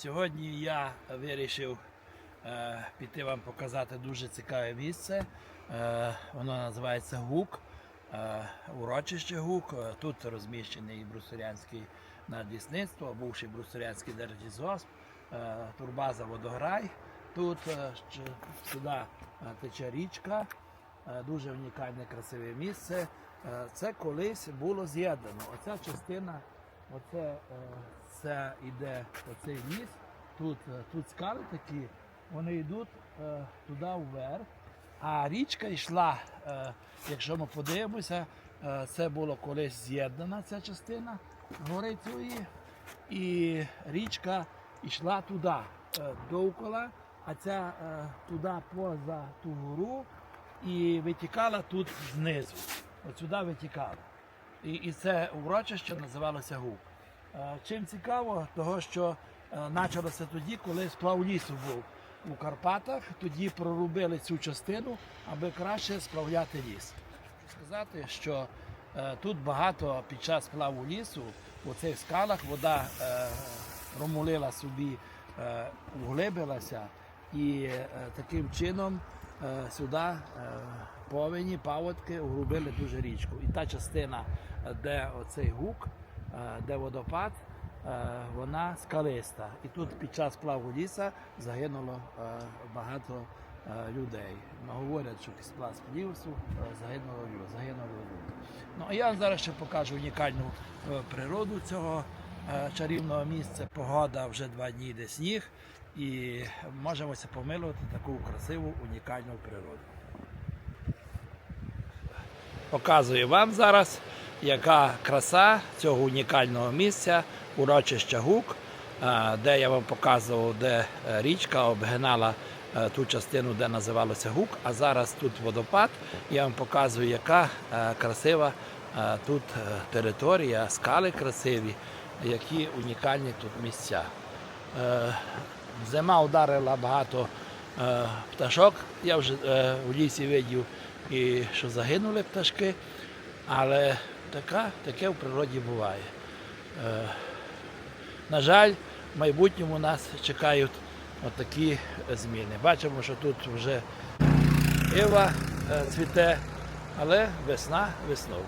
Сьогодні я вирішив е, піти вам показати дуже цікаве місце. Е, воно називається Гук, е, урочище Гук. Е, Тут розміщений Брусурянський надлісництво, бувший Брусурянський держлісгосп, е, турбаза Водограй. Тут е, сюди е, тече річка, е, дуже унікальне красиве місце. Е, Це колись було з'єднано. Оця частина, оце е, це йде оцей ліс. Тут, е, тут скали такі, вони йдуть е, туди вверх. А річка йшла, е, якщо ми подивимося, е, це було колись з'єднана ця частина гори цієї. І річка йшла туди, е, довкола, а ця е, туди поза ту гору і витікала тут знизу. От сюди витікала. І, і це урочище називалося Гук. Е, Чим цікаво, того що е, почалося тоді, коли сплав лісу був у Карпатах, тоді прорубили цю частину, аби краще сплавляти ліс. Сказати, що е, тут багато під час сплаву лісу у цих скалах вода е, промулила собі, е, углибилася і е, таким чином е, сюди е, повені, паводки углубили дуже річку. І та частина, е, де оцей гук, е, де водопад, е, вона скалиста. І тут під час плаву ліса загинуло е, багато е, людей. Ну, говорять, що лісу е, загинуло люди. Ну а я вам зараз ще покажу унікальну е, природу цього е, чарівного місця. Погода вже два дні йде сніг, і можемося помилувати таку красиву унікальну природу. Показую вам зараз, яка краса цього унікального місця, урочища Гук, е, де я вам показував, де е, річка обгинала е, ту частину, де називалося Гук, а зараз тут водопад. Я вам показую, яка е, красива е, тут е, територія, скали красиві, які унікальні тут місця. Е, Зима ударила багато е, пташок. Я вже е, у лісі видів, і що загинули пташки, але така, таке в природі буває. На жаль, в майбутньому нас чекають отакі зміни. Бачимо, що тут вже ива цвіте, але весна весною.